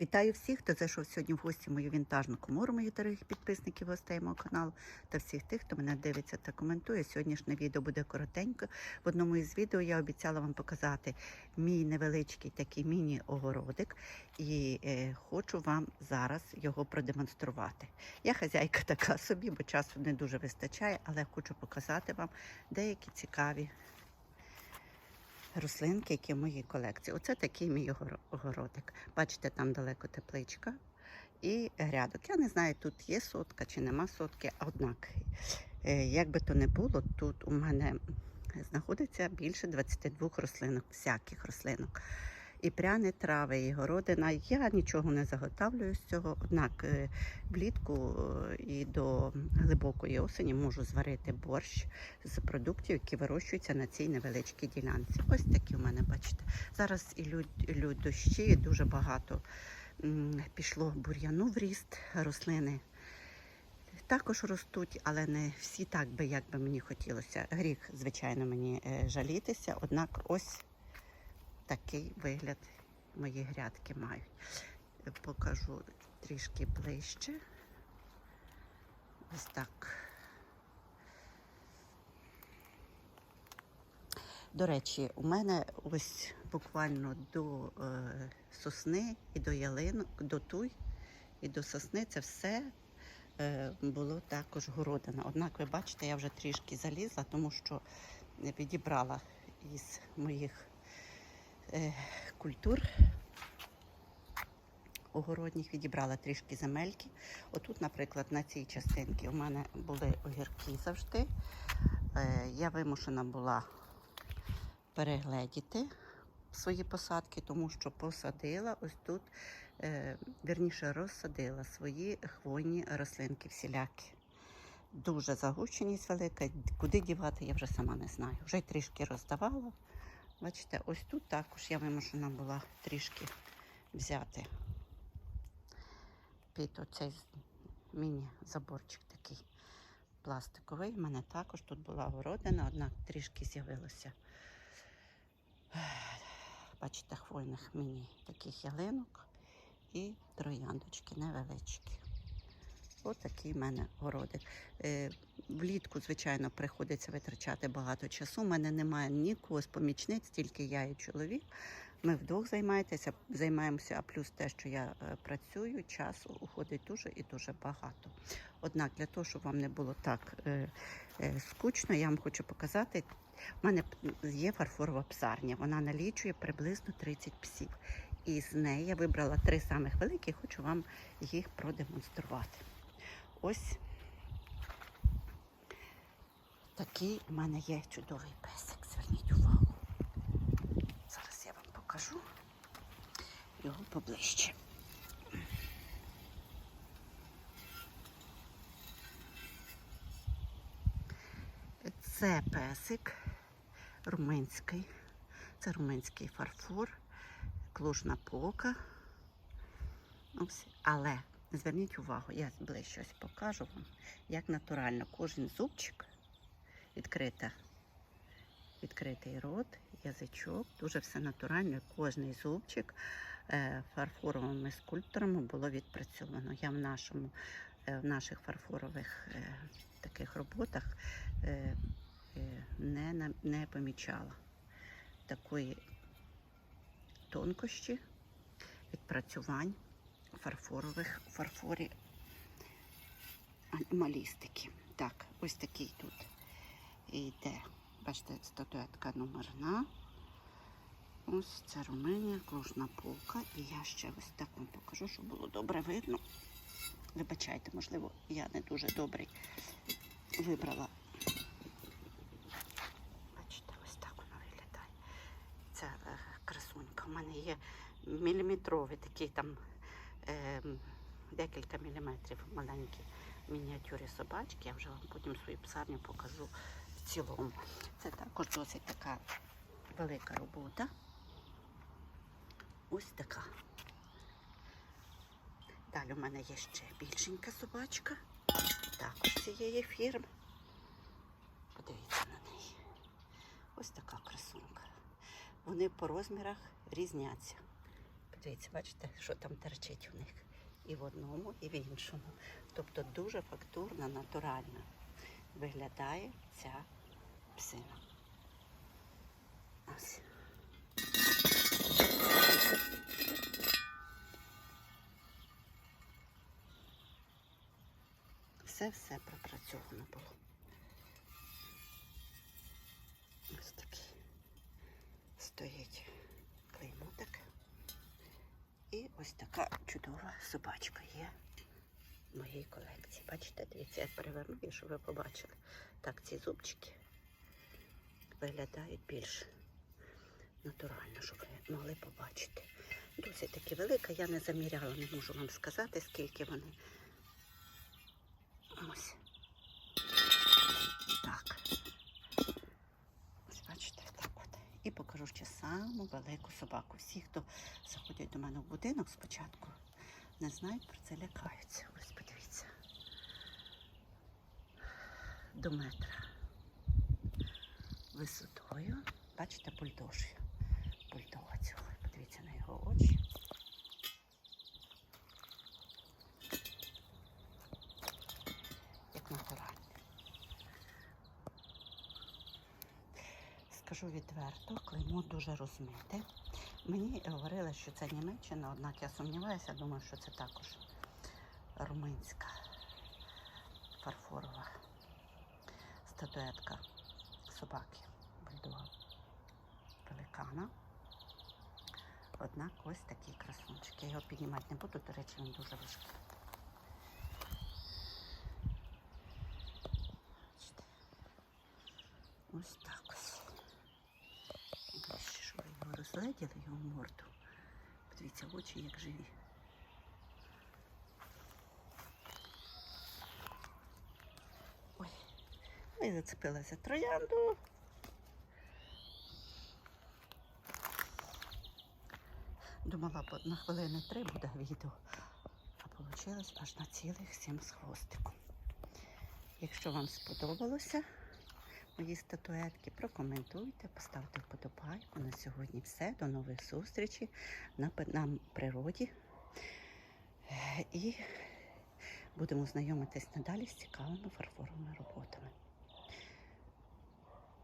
Вітаю всіх, хто зайшов сьогодні в гості в мою вінтажну комору, моїх дорогих підписників гостей мого каналу та всіх тих, хто мене дивиться та коментує. Сьогоднішнє відео буде коротенько. В одному із відео я обіцяла вам показати мій невеличкий такий міні-огородик, і е, хочу вам зараз його продемонструвати. Я хазяйка така собі, бо часу не дуже вистачає, але хочу показати вам деякі цікаві рослинки, які в моїй колекції. Оце такий мій городик. Бачите, там далеко тепличка і грядок. Я не знаю, тут є сотка чи нема сотки, однак, е, як би то не було, тут у мене знаходиться більше 22 рослинок, всяких рослинок. І пряні трави, і городина. Я нічого не заготавлюю з цього. Однак е, влітку е, і до глибокої осені можу зварити борщ з продуктів, які вирощуються на цій невеличкій ділянці. Ось такі в мене, бачите. Зараз ілють, ілють дощі, дуже багато пішло бур'яну в ріст, рослини також ростуть, але не всі так би, як би мені хотілося. Гріх, звичайно, мені е, жалітися, однак ось такий вигляд мої грядки мають. Покажу трішки ближче. Ось так. До речі, у мене ось буквально до е, сосни і до ялинок, до туй і до сосни це все е, було також городина. Однак ви бачите, я вже трішки залізла, тому що відібрала із моїх культур огородніх, відібрала трішки земельки. Отут, наприклад, на цій частинці у мене були огірки завжди. Е, я вимушена була перегледіти свої посадки, тому що посадила ось тут, е, вірніше розсадила свої хвойні рослинки всілякі. Дуже загущеність велика. Куди дівати, я вже сама не знаю. Вже трішки роздавала. Бачите, ось тут також я вимушена була трішки взяти під оцей міні-заборчик такий пластиковий. У мене також тут була городина, однак трішки з'явилося. Бачите, хвойних мені таких ялинок і трояндочки невеличкі. Ось такий в мене городик. Е, влітку, звичайно, приходиться витрачати багато часу. У мене немає нікого з помічниць, тільки я і чоловік. Ми вдвох займаєтеся, займаємося, а плюс те, що я е, працюю, часу уходить дуже і дуже багато. Однак для того, щоб вам не було так е, скучно, я вам хочу показати. У мене є фарфорова псарня, вона налічує приблизно 30 псів. І з неї я вибрала три самих великі, хочу вам їх продемонструвати. Ось такий у мене є чудовий песик. Зверніть увагу. Зараз я вам покажу його поближче. Це песик румунський. Це румунський фарфор, клужна пока. Але зверніть увагу, я ближче покажу вам, як натурально кожен зубчик відкрита, відкритий рот, язичок, дуже все натурально, кожний зубчик е, фарфоровими скульпторами було відпрацьовано. Я в нашому, е, в наших фарфорових е, таких роботах не, не помічала такої тонкощі відпрацювань фарфорових фарфорі анімалістики. Так, ось такий тут йде. Бачите, статуетка номерна. Ось це Румунія, клужна полка. І я ще ось так вам покажу, щоб було добре видно. Вибачайте, можливо, я не дуже добрий вибрала. Бачите, ось так воно виглядає. Ця е, красунька. У мене є міліметровий такий там декілька міліметрів маленькі мініатюри собачки. Я вже вам потім свою псарню покажу в цілому. Це також досить така велика робота. Ось така. Далі у мене є ще більшенька собачка. Також цієї фірми. Подивіться на неї. Ось така красунка. Вони по розмірах різняться. Подивіться, бачите, що там терчить у них. І в одному, і в іншому. Тобто дуже фактурно, натурально виглядає ця псина. Ось. Все-все пропрацьовано було. Ось такий стоїть. І ось така чудова собачка є в моїй колекції. Бачите, дивіться, я переверну щоб ви побачили. Так, ці зубчики виглядають більш натурально, щоб ви могли побачити. Досить таки велика, я не заміряла, не можу вам сказати, скільки вони. Ось. Так. Ось бачите, так от. І покажу ще саму велику собаку. Всі, хто заходять до мене в будинок спочатку, не знають про це, лякаються. Ось подивіться. До метра висотою. Бачите, бульдожю. Бульдога цього. Подивіться на його очі. Як натуральний. Скажу відверто, клеймо дуже розмите. Мені говорили, що це Німеччина, однак я сумніваюся, думаю, що це також румунська фарфорова статуетка собаки бульдога пеликана. Однак ось такий красунчик. Я його піднімати не буду, до речі, він дуже важкий. Ось. Бачите, що ви його розгледіли, його морду. Подивіться, очі як живі. Ой, ой, зацепилася троянду. Думала, на хвилини три буде відео, а вийшло аж на цілих сім з хвостиком. Якщо вам сподобалося мої статуетки, прокоментуйте, поставте вподобайку. На сьогодні все. До нових зустрічей на, на природі. Е, І будемо знайомитись надалі з цікавими фарфоровими роботами.